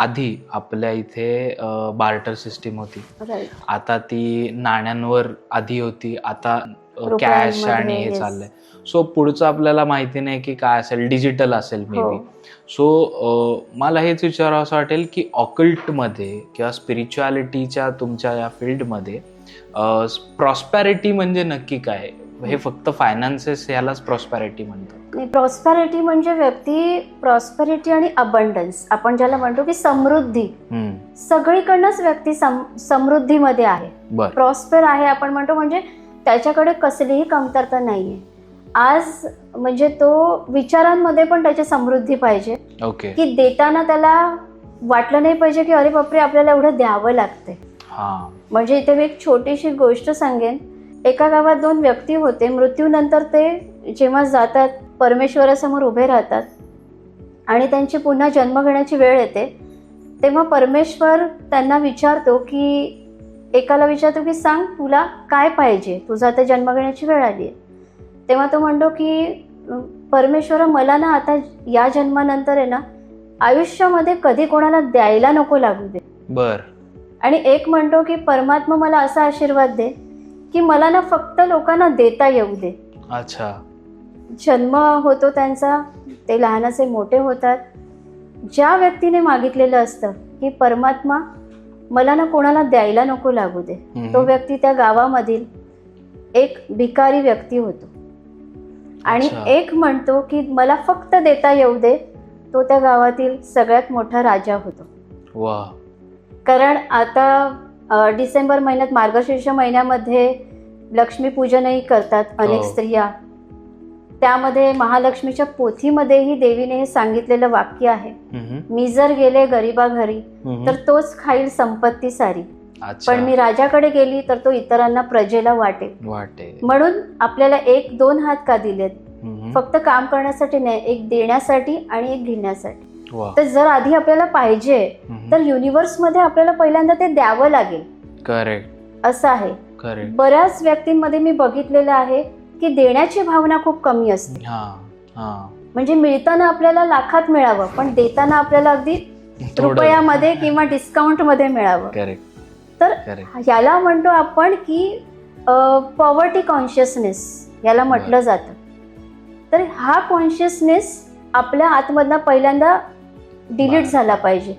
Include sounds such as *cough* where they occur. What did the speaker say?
आधी आपल्या इथे बार्टर सिस्टीम होती. आता ती नाण्यांवर आधी होती. आता कॅश आणि हे. चाललंय. सो पुढचं आपल्याला माहिती नाही की काय असेल. डिजिटल असेल मे. बी सो मला हेच विचारावं असं वाटेल की ऑकल्टमध्ये किंवा स्पिरिच्युअलिटीच्या तुमच्या या फील्डमध्ये प्रॉस्पॅरिटी म्हणजे नक्की काय? हे फक्त फायनान्सेस यालाच प्रॉस्पॅरिटी म्हणतात नाही प्रॉस्पॅरिटी म्हणजे व्यक्ती प्रॉस्पॅरिटी आणि अबंडन्स आपण ज्याला म्हणतो की समृद्धी. सगळीकडनंच व्यक्ती सम समृद्धीमध्ये आहे. प्रॉस्पर आहे आपण म्हणतो म्हणजे त्याच्याकडे कसलीही कमतरता नाहीये. आज म्हणजे तो विचारांमध्ये पण त्याची समृद्धी पाहिजे. ओके की देताना त्याला वाटलं नाही पाहिजे की अरे बापरे आपल्याला एवढं द्यावं लागते हा. म्हणजे इथे मी एक छोटीशी गोष्ट सांगेन. एका गावात दोन व्यक्ती होते. मृत्यूनंतर ते जेव्हा जातात परमेश्वरासमोर उभे राहतात आणि त्यांची पुन्हा जन्म घेण्याची वेळ येते तेव्हा परमेश्वर त्यांना विचारतो की एकाला विचारतो की सांग तुला काय पाहिजे? तुझा आता जन्म घेण्याची वेळ आली आहे. तेव्हा तो म्हणतो की "अं, परमेश्वरा मला ना आता या जन्मानंतर आहे ना आयुष्यामध्ये कधी कोणाला द्यायला नको लागू दे. बर. आणि एक म्हणतो की परमात्मा मला असा आशीर्वाद दे की मला ना फक्त लोकांना देता येऊ दे. अच्छा. जन्म होतो त्यांचा ते लहानाचे मोठे होतात. ज्या व्यक्तीने मागितलेलं असतं की परमात्मा मला ना कोणाला द्यायला नको लागू दे. तो व्यक्ती त्या गावामधील एक भिकारी व्यक्ती होतो. आणि. एक म्हणतो की मला फक्त देता येऊ दे तो त्या गावातील सगळ्यात मोठा राजा होतो. कारण आता डिसेंबर महिन्यात मार्गशीर्ष महिन्यामध्ये लक्ष्मीपूजनही करतात अनेक हो. स्त्रिया. त्यामध्ये महालक्ष्मीच्या पोथीमध्येही देवीने हे सांगितलेलं वाक्य आहे. मी जर गेले गरीबा घरी. तर तोच खाईल संपत्ती सारी. पण मी राजाकडे गेली तर तो इतरांना प्रजेला वाटेल. वाटे. म्हणून आपल्याला एक दोन हात का दिलेत. फक्त काम करण्यासाठी नाही एक देण्यासाठी आणि एक घेण्यासाठी. तर जर आधी आपल्याला पाहिजे. तर युनिव्हर्समध्ये आपल्याला पहिल्यांदा ते द्यावं लागेल. करेक्ट असं आहे. करेक्ट बऱ्याच व्यक्तींमध्ये मी बघितलेलं आहे की देण्याची भावना खूप कमी असते. हा हा. म्हणजे मिळताना आपल्याला लाखात मिळावं पण देताना आपल्याला अगदी *laughs* रुपयामध्ये किंवा डिस्काउंटमध्ये मिळावं. करेक्ट तर करेक्ट याला म्हणतो आपण की पॉवर्टी कॉन्शियसनेस याला म्हटलं जातं. तर हा कॉन्शियसनेस आपल्या आतमधनं पहिल्यांदा डिलीट. झाला पाहिजे